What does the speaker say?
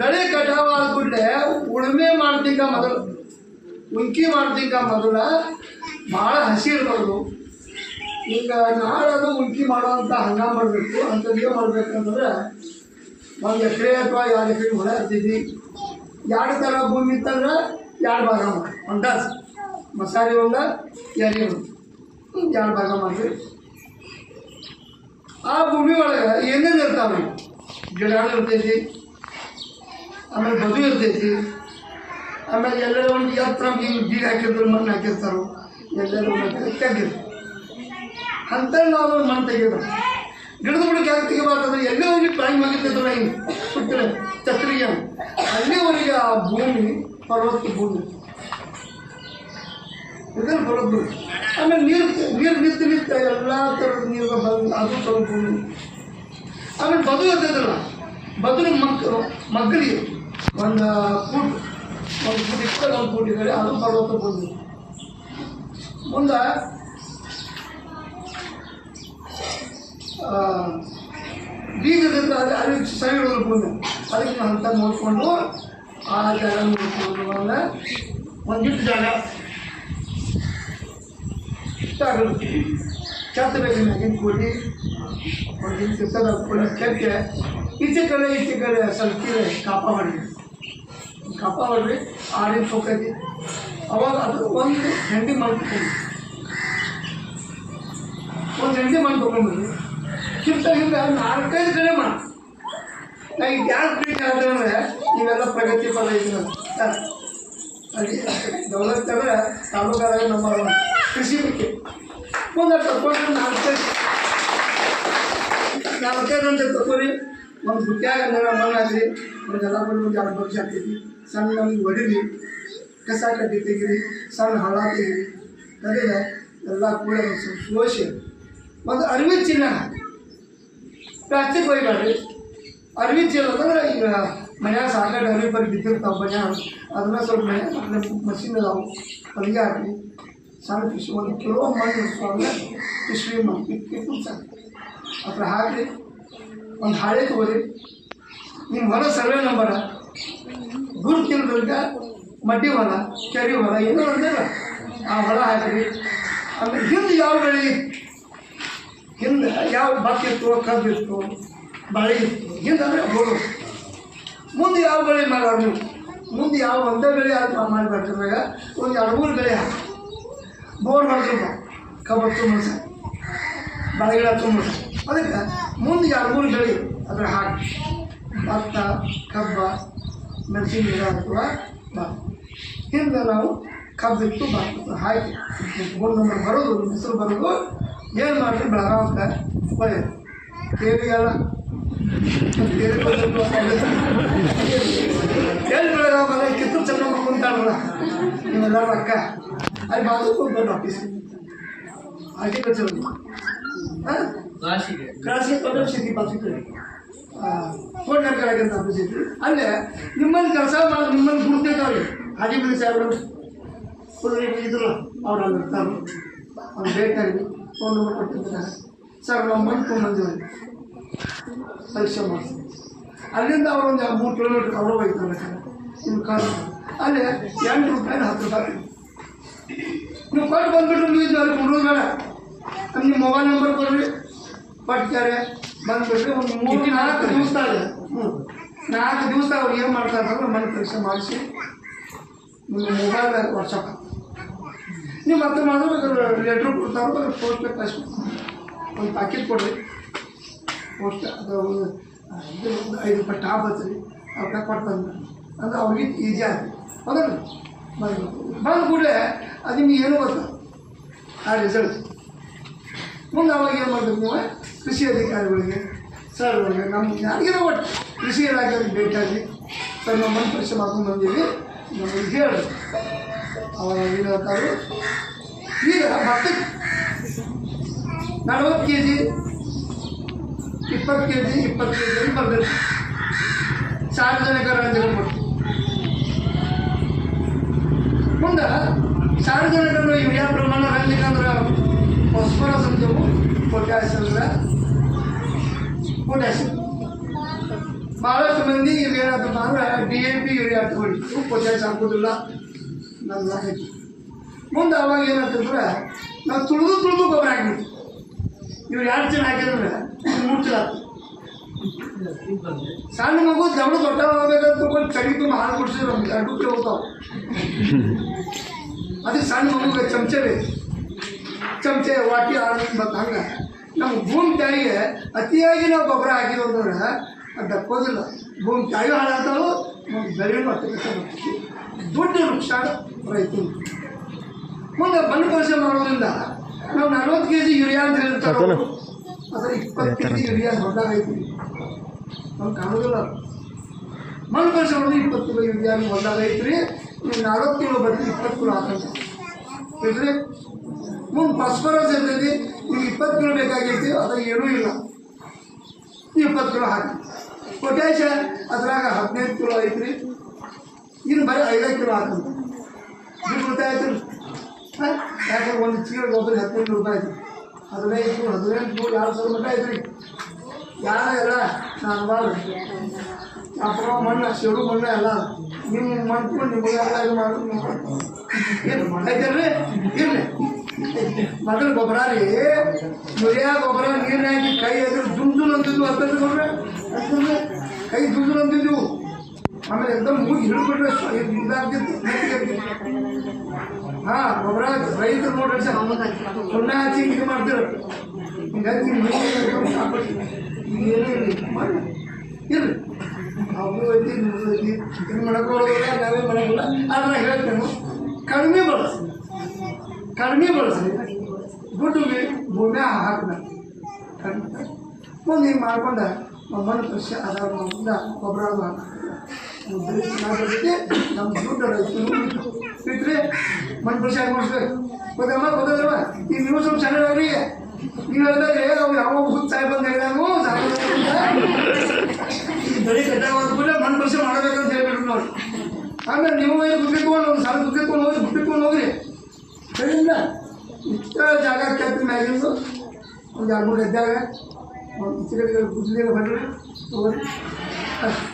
ಬೆಳೆ ಕಟಾವ ಆದ್ಕೂಡ್ಲೆ ಉಳುಮೆ ಮಾಡ್ತಿಂಗ ಮೊದಲು ಉಂಕಿ ಮಾಡ್ತಿಂಗ ಮೊದಲ ಭಾಳ ಹಸಿ ಇರ್ಬಾರ್ದು. ಈಗ ನಾಳದು ಉಂಕಿ ಮಾಡೋವಂಥ ಹಂಗ ಮಾಡಬೇಕು ಅಂಥದ್ದು ಏನು ಮಾಡ್ಬೇಕಂದ್ರೆ ಒಂದು ಎಕರೆ ಅಥವಾ ಎರಡು ಎಕರೆ ಹೊಳೆ ಹತ್ತಿದ್ವಿ ಎರಡು ಥರ ಭೂಮಿ ಇತ್ತಂದ್ರೆ ಎರಡು ಭಾಗ ಮಾಡಿ, ಒಂದು ತಾಸು ಮಸಾಲೆ ಹೊಲ ಎರಡು ಒಂದು ಎರಡು ಭಾಗ ಮಾಡಿ ಆ ಭೂಮಿ ಒಳಗೆ ಏನೇನು ಇರ್ತಾವೆ ಗಿಡ ಇರ್ತೈತಿ ಆಮೇಲೆ ಬದು ಇರ್ತೈತಿ. ಆಮೇಲೆ ಎಲ್ಲರೂ ಒಂದು ಎತ್ತರ ಈಗ ಬೀಗ ಹಾಕಿದ್ರು, ಮಣ್ಣು ಹಾಕಿರ್ತಾರೋ, ಎಲ್ಲರೂ ತೆಗಿರು ಅಂತ ನಾವು ಮಣ್ಣು ತೆಗಿಯೋದು ಗಿಡದ ಬುಡಕ್ಕೆ ಯಾಕೆ ತೆಗಿಬಾರ್ದಂದ್ರೆ ಎಲ್ಲೇ ಹೋಗಿ ಟೈಮ್ ಆಗಿರ್ತೈತಲ್ಲ ಹಿಂಗೆ ಸುತ್ತಲೇ ಛತ್ರಿಗೆ ಅಲ್ಲಿವರೆಗೆ ಆ ಭೂಮಿ, ಪರ್ವತ ಭೂಮಿ. ಇದನ್ನು ಬರೋದು. ಆಮೇಲೆ ನೀರು ನೀರು ನಿಂತು ನಿಂತ ಎಲ್ಲ ಥರದ ನೀರು ಬಂದು ಅದು ಸ್ವಲ್ಪ ಭೂಮಿ. ಆಮೇಲೆ ಬದು ಇರ್ತೈತಲ್ಲ. ಬದು ಮಕ್ಕಳು ಮಗ್ಗಲಿ. ಒಂದು ಫುಟ್ ಒಂದು ಫುಡ್ ಇಟ್ಕೊಂಡು ಒಂದು ಫುಡ್ ಇದ್ದಾರೆ ಅದು ಪರ್ವತ ಬಂದು ಮುಂದೆ ಬೀಜದಿಂದ ಅದು ಅದಕ್ಕೆ ಹಿಡಿದ್ರು ಭೂಮಿ ಅದಕ್ಕೆ ಅಂತ ನೋಡಿಕೊಂಡು, ಆ ಜಾಗ ನೋಡಿಕೊಂಡು ಬಂದ. ಒಂದಿಟ್ಟು ಜಾಗ ಇಷ್ಟಾಗಲ್ಲ ಕೆತ್ತಬೇಕು ಮ್ಯಾಗಿನ ಕೂಡಿ ಒಂದು ಇರ್ತದ ಕೂಡಿ ಕೆತ್ತೆ ಈಚೆ ಕಡೆ ಈಚೆ ಕಡೆ ಸ್ವಲ್ಪ ಕಾಪ ಮಾಡಿರಿ ಕಾಪ ಮಾಡ್ರಿ ಆರು ಇಂಚ್ ಹೋಗ್ತೈತಿ ಅವಾಗ ಅದು ಒಂದು ಹೆಂಡಿ ಮಾಡ್ಕೊಂಡು ಒಂದು ಹೆಂಡಿ ಮಾಡಿ ತೊಗೊಂಡ್ಬಿಡಿ ಕಿಂತ ಹಿಂದೆ ನಾಲ್ಕೈದು ಕಡೆ ಮಾಡಿ. ನಾ ಈಗ ಆದ್ರೆ ಬೇಕಾದ್ರೆ ಅಂದರೆ ನೀವೆಲ್ಲ ಪ್ರಗತಿ ಪದ ಇದ್ದೀರ ಸರ್ ಅಲ್ಲಿ ದೌಲತ್ತಂದ್ರೆ ತಾಲೂಕಾದಾಗ ನಮ್ಮ ಕೃಷಿ ಬಗ್ಗೆ ಮುಂದೆ ತಗೊಂಡು ನಾಲ್ಕೈದು. ನಾಲ್ಕೈದು ಅಂತ ತಗೋರಿ ಒಂದು ಬುಟ್ಟಿಯಾಗ ಮಣ್ಣು ಹಾಕ್ರಿ ಒಂದು ಎಲ್ಲ ಬಂದು ಒಂದು ಎರಡು ಪಕ್ಷ ಆಗ್ತೈತಿ ಸಣ್ಣ ನಮ್ಗೆ ಹೊಡಿರಿ, ಕಸ ಕಡ್ಡಿ ತೆಗೀರಿ, ಸಣ್ಣ ಹಳ ತೆಗೀರಿ. ತೆಗೆದ ಎಲ್ಲ ಕೂಡ ಸ್ವಲ್ಪ ಸೋಸಿ ಒಂದು ಅರಿವಿ ಚಿನ್ನ. ಪ್ಲಾಸ್ಟಿಕ್ ಒಯ್ಬೇಡ್ರಿ. ಅರಿವಿ ಚೀಲ ಅಂದ್ರೆ ಈಗ ಮನ್ಯಾಗ ಸಾಕಾಗಿ ಅರಿವಿ ಬರೀ ಬಿದ್ದಿರ್ತಾವೆ ಮನ್ಯಾಗ. ಅದನ್ನ ಸ್ವಲ್ಪ ಮನ್ಯಾಗ ಮಷಿನ್ ಅದಾವು ಅಲ್ಲಿಗೆ ಹಾಕಿ ಸಣ್ಣ ಪಿಶ್ ಒಂದು ಕಿಲೋ ಮಣ್ಣು ಇರ್ತಾವಲ್ಲ ಪಿಶ್ವಿ ಮಾಡಿ ಅದ್ರ ಹಾಕಿ ಒಂದು ಹಾಳೆ ತಗೋರಿ. ನಿಮ್ಮ ಹೊಲ ಸರ್ವೆ ನಂಬರ ಗುರುತಿಲ್ದಂಗ ಮಡ್ಡಿ ಹೊಲ, ಕೆರೆ ಹೊಲ, ಏನೋ ಅಂದಿಲ್ಲ ಆ ಹೊಲ ಹಾಕಿರಿ. ಆಮೇಲೆ ಹಿಂದೆ ಯಾವ ಬೆಳೆ? ಹಿಂದೆ ಯಾವ ಭತ್ತ ಇತ್ತು ಕಬ್ಬು ಇತ್ತು ಬಾಳೆ ಇತ್ತು ಹಿಂದೆ ಅಂದರೆ ಬೋರು. ಮುಂದೆ ಯಾವ ಬೆಳೆ ಮಾಡೋರು ನೀವು? ಮುಂದೆ ಯಾವ ಒಂದೇ ಬೆಳೆ ಅದು ಮಾಡಿಬಿಟ್ಟಾಗ ಒಂದು ಎರಡು ಮೂರು ಬೆಳೆ ಹಾಕಿ ಬೋರ್ ಮಾಡಿದ್ರು ಕಬ್ಬು ತುಂಬ ಬಾಳೆಗಿಡ ತುಂಬ ಅದಕ್ಕೆ ಮುಂದೆ ಎರಡು ಮೂರು ಬೆಳೆ ಅದ್ರ ಹಾಕಿ ಭತ್ತ, ಕಬ್ಬ, ಮೆಣಸಿನ ಗಿಡ ಅಥವಾ ಭತ್ತ. ಹಿಂದೆ ನಾವು ಕಬ್ಬಿಟ್ಟು ಭತ್ತ ಹಾಕಿ ಬೋರ್ ನಂಬರ್ ಬರೋದು, ನಿಮ್ಮ ಹೆಸರು ಬರೋದು. ಏನು ಮಾಡಿರಿ? ಬೆಳಗಾವಕ್ಕೆ ಒಳ್ಳೆಯದು ಕೇಳಿಗೆಲ್ಲ ಎಲ್ಲಿ ಬೆಳಗಾವ ಬಂದ ಕಿತ್ತೂರು ಚೆನ್ನಮ್ಮ ಕುಂತಾಳಲ್ಲ. ನೀವೆಲ್ಲರೂ ಅಕ್ಕ ಅಲ್ಲಿ ಬಾಜು ಕೂತ್ಕೊಂಡು ಆಫೀಸ್ ಅಗ್ರಿಕಲ್ಚರ್ ಹಾಂ? ಅಲ್ಲೇ ನಿಮ್ಮಲ್ಲಿ ಕೆಲಸ ಮಾಡಿ, ನಿಮ್ಮಲ್ಲಿ ಗುರ್ತಿರ್ತಾವ್ರಿ ಹಾಗೆ ಸಾಹೇಬ್ರು. ಫುಲ್ ಇದ್ರಲ್ಲ, ಅವ್ರು ಅಲ್ಲಿ ಇರ್ತಾರೆ. ಅವ್ರು ಬೇಕಾಗಿ ಫೋನ್ ನಂಬರ್ ಕೊಟ್ಟಿರ್ತಾರೆ. ಸರ್ ನಮ್ಮ ಮಣ್ಣು ತೊಗೊಂಬಂದಿವಿ ಪರೀಕ್ಷೆ ಮಾಡ್ತೀವಿ. ಅಲ್ಲಿಂದ ಅವ್ರು ಒಂದು ಮೂರು ಕಿಲೋಮೀಟ್ರ್ ಅವರು ಹೋಗ್ತಾರೆ. ನಿಮ್ಮ ಕಾಲು ಅಲ್ಲಿ ಎಂಟು ರೂಪಾಯಿ, ಹತ್ತು ರೂಪಾಯಿ. ನೀವು ಕೊಟ್ಟು ಬಂದ್ಬಿಟ್ರೆ ನೀವು ಇದು ಅಲ್ಲಿ ಕೊಡೋದು ಬೇಡ. ನಿಮ್ಮ ಮೊಬೈಲ್ ನಂಬರ್ ಕೊಡ್ರಿ. ಕೊಡ್ತಾರೆ ಬಂದ್ಬಿಟ್ಟು ಒಂದು ಮೂರು ನಾಲ್ಕು ದಿವಸ ಹ್ಞೂ ನಾಲ್ಕು ದಿವಸ ಅವ್ರು ಏನು ಮಾಡ್ತಾರೆ ಅಂದ್ರೆ ಮನೆ ಪರೀಕ್ಷೆ ಮಾಡಿಸಿ ನಿಮ್ಮ ಮೊಬೈಲ್ ವಾಟ್ಸಪ್ ನೀವು ಮತ್ತೆ ಮಾಡಿದ್ರೆ ಲೆಟ್ರ್ ಕೊಡ್ತಾರೆ ಪೋಸ್ಟ್ ಪೇ ಕಳಿಸ್ಬೇಕು ಒಂದು ಪ್ಯಾಕೆಟ್ ಕೊಡ್ರಿ. ಪೋಸ್ಟ್ ಅದು ಒಂದು ಇದು ಒಂದು ಐದು ರೂಪಾಯಿ ಟಾಪ್ ಹತ್ತಿರಿ ಅವ್ರಿಗೆ ಕೊಡ್ತಂದ್ರೆ ಅಂದ್ರೆ ಅವ್ರಿಗೆ ಈಜಿ ಆಯ್ತು ಹೌದಲ್ಲ ಬಂದು ಬಂದ ಕೂಡಲೇ ಅದು ನಿಮ್ಗೆ ಏನು ಗೊತ್ತು? ಆ ರಿಸಲ್ಟ್ ಮುಂದೆ ಅವಾಗ ಏನು ಮಾಡ್ಬೇಕು ನೀವು? ಕೃಷಿ ಅಧಿಕಾರಿಗಳಿಗೆ, ಸರ್ ನಮ್ಮ ಯಾರಿಗೇನೋ ಒಟ್ಟು ಕೃಷಿ ಇಲಾಖೆಯವ್ರಿಗೆ ಭೇಟಿಯಾಗಿ ಸರ್ ನಮ್ಮ ಮನೆ ಪರೀಕ್ಷೆ ಮಾಡ್ಕೊಂಡು ಬಂದೀವಿ. ನಮಗೆ ಹೇಳಿ ಅವಾಗ ಏನು ಹೇಳ್ತಾರೆ? ಈಗ ಭತ್ತಕ್ಕೆ ನಲವತ್ತು ಕೆ ಜಿ ಇಪ್ಪತ್ತು ಕೆ ಜಿ ಇಪ್ಪತ್ತು ಕೆ ಜಿ ಬರಬೇಕು. ಸಾರ್ವಜನಿಕ ರಾಜ್ಯಗಳು ಕೊಟ್ಟು ಮುಂದೆ ಸಾರ್ವಜನಿಕರು ಯೂರಿಯಾ ಪ್ರಮಾಣ ರಂಜಕ ಅಂದ್ರೆ ಹೊಸ್ಪರ ಸಂಜೆ ಪೊಟ್ಯಾಸ್ ಅಂದ್ರೆ ಪೊಟ್ಯಾಸಿಯಂ ಭಾಳಷ್ಟು ಮಂದಿ ಏನಾದ್ರು ಅಂದ್ರೆ ಡಿ ಎ ಪಿ ಯೂರಿಯಾ ತಗೊಳ್ಳಿ ಪೊಟ್ಯಾಶ್ ಹಾಕೋದಿಲ್ಲ ನನ್ನ ಹಾಕಿ ಮುಂದೆ ಅವಾಗ ಏನಾಗ್ತಂದ್ರೆ ನಾವು ತುಳಿದು ತುಳಿದು ಗೊಬ್ಬರ ಹಾಕ್ಬಿಟ್ಟು ಇವ್ರು ಎರಡು ಹಾಕಿದ್ರೆ? ಮೂರು ಸಣ್ಣ ಮಗು ದವಡ ದೊಡ್ಡ ಹೋಗ್ಬೇಕಂತ ತಗೊಂಡು ಚಳಿ ಹಾಲು ಕುಡಿಸಿದ್ರು ಎರಡು ಕಿಲೋ ಅದೇ ಅದಕ್ಕೆ ಸಣ್ಣ ಮಗುಗೆ ಚಮಚೆ ಬೇಕು. ಚಮಚೆ ವಾಟಿ ಮತ್ತು ಹಂಗೆ. ನಮ್ಮ ಭೂಮಿ ತಾಯಿಗೆ ಅತಿಯಾಗಿ ನಾವು ಗೊಬ್ಬರ ಹಾಕಿರೋದ್ರ ದಕ್ಕೋದಿಲ್ಲ ಭೂಮಿ ತಾಯಿ ಹಾಳಾಗ್ತಾವು ನಮ್ಗೆ ಬೆಳೆಯೂ ಅತ್ಯಂತ ದೊಡ್ಡ ನುಕ್ಸಾನ ರೈತರು ಮುಂದೆ ಮಣ್ಣು ಕೆಲಸ ಮಾಡೋದ್ರಿಂದ ನಾವು ನಲ್ವತ್ತು ಕೆ ಜಿ ಯೂರಿಯಾ ಅಂತ ಹೇಳ್ತಾರೆ? ಅದರ ಇಪ್ಪತ್ತು ಕೆ ಜಿ ಯೂರಿಯಾ ಹೊರದಾಗ ಐತಿ. ನಮ್ಗೆ ಕಾಣೋದಿಲ್ಲ. ಮಣ್ಣು ಕೆಲಸ ಮಾಡೋದು ಇಪ್ಪತ್ತು ಕಿಲೋ ಯೂರಿಯಾ ಹೊರದಾಗ ಐತ್ರಿ. ನೀವು ನಲ್ವತ್ತು ಕಿಲೋ ಬರ್ತೀವಿ ಇಪ್ಪತ್ತು ಕಿಲೋ ಹಾಕಂತ. ಮುಂದೆ ಫಾಸ್ಫರಸ್ ಇರ್ತೈತಿ ಈಗ ಇಪ್ಪತ್ತು ಕಿಲೋ ಬೇಕಾಗೈತಿ ಅದ್ರಾಗ ಏನೂ ಇಲ್ಲ. ನೀವು ಇಪ್ಪತ್ತು ಕಿಲೋ ಹಾಕಿ. ಪೊಟ್ಯಾಶ ಅದ್ರಾಗ ಹದಿನೈದು ಕಿಲೋ ಐತ್ರಿ. ಇನ್ನು ಬರೀ ಐದೈದು ಕಿಲೋ ಹಾಕಂತ ಇದು ಗೊತ್ತಾಯ್ತು? ಹಾಂ? ಯಾಕಂದ್ರೆ ಒಂದು ಚೀಲ ಗೊಬ್ಬರ ಹದಿನೈದು ರೂಪಾಯಿ ಐತಿ ಹದಿನೈದು ಹದಿನೆಂಟು ಎರಡು ಸಾವಿರ ರೂಪಾಯಿ ಐತ್ರಿ. ಯಾರ ಎಲ್ಲ? ನಾನು ಬಾರ್ದು ಅಪ್ಪ, ಮಣ್ಣು ಶೆಡು ಮಣ್ಣು ಎಲ್ಲ. ನಿಮ್ಮ ಮಣ್ಣು ನಿಮಗೆ ಎಲ್ಲ ಇದು ಮಾಡಿ ಏನು ಐತಲ್ರಿ ಇರಲಿ. ಮೊದಲು ಗೊಬ್ಬರ ರೀ ಯೂರಿಯಾ ಗೊಬ್ಬರ ನೀರಿನಾಗಿ ಕೈ ಎದುರು ದುಮ್ ಅಂತಿದ್ವು ಅಂತಂದ್ರೆ ಗೊಬ್ಬರ? ಕೈ ದುಮ್ ಅಂತಿದ್ವು. ಆಮೇಲೆ ಎಕ್ದಮ್ ಮೂಗಿ ಹಿಡಿದ್ಬಿಟ್ರೆ ಇದಾಗ್ತಿತ್ತು ಹಾ, ಗೊಬ್ಬರ ರೈತರು ನೋಡ್ರಿ ಸರ್ ಸೊನ್ನೆ ಹಾಕಿ ಇದು ಮಾಡ್ತಿರು ಹಿಂಗಾಗಿ ಇರ್ರಿ ಅವರು ಐತಿ ಇದು ಹೋಗಿಲ್ಲ ನಾವೇ ಮಾಡೋದಿಲ್ಲ ಆದ್ರೆ ಹೇಳ್ತೇನೆ. ಕಡಿಮೆ ಬಳಸಿ ಕಡಿಮೆ ಬಳಸಿ ದುಡ್ಡು ಭೂಮಿ ಹಾಕ್ಬೇಕು ಕಡಿಮೆ ಮುಂದೆ ಹಿಂಗೆ ಮಾಡ್ಕೊಂಡ ಮಣ್ಣು ಕೃಷಿ ಅದಾದ ಒಬ್ಬರ ಗೊಬ್ಬರ ಚೆನ್ನಾಗಿ ನಮ್ಮ ದುಡ್ಡು ರೈತರು ಬಿಟ್ಟರೆ ಮಣ್ಣು ಕೃಷಿ ಆಗಿ ಮಾಡಿಸ್ಬೇಕು ಗೊತ್ತಲ್ವ ಈ ನೀವು ಸ್ವಲ್ಪ ಚೆನ್ನಾಗಿ ನೀವು ಹೇಳಿದ್ರೆ ಅವ್ರು ಯಾವ ಹುಚ್ಚ ಸಾಹೇಬ್ ಅಂತ ಹೇಳಿದಾನು ಈ ಬೆಳೆ ಕಟ್ಟಾಗ ಹೋದ್ಬಿಟ್ರೆ ಮಣ್ಣು ಮಾಡಬೇಕಂತ ಹೇಳ್ಬಿಟ್ರು ನೋಡಿ ಆಮೇಲೆ ನೀವು ಏನು ಗುಬ್ಬಿಕೊಂಡು ಒಂದು ಸಲ ಗುದ್ದಿಕೊಂಡು ಹೋಗಿ ಗುಟ್ಟಿಕೊಂಡು ಹೋಗ್ರಿ. ಸರಿಯಿಂದ ಇಷ್ಟ ಜಾಗ ಕೆತ್ತ ಮ್ಯಾಗಿಂದು ಒಂದು ಎರಡು ಮೂರು ಎದ್ದಾಗ ಒಂದು ಈಚೆ ಕಡೆಗೆ ಗುದ್ದಲಿಗೆ ಬರ್ರಿ ತಗೋರಿ ಅಷ್ಟೇ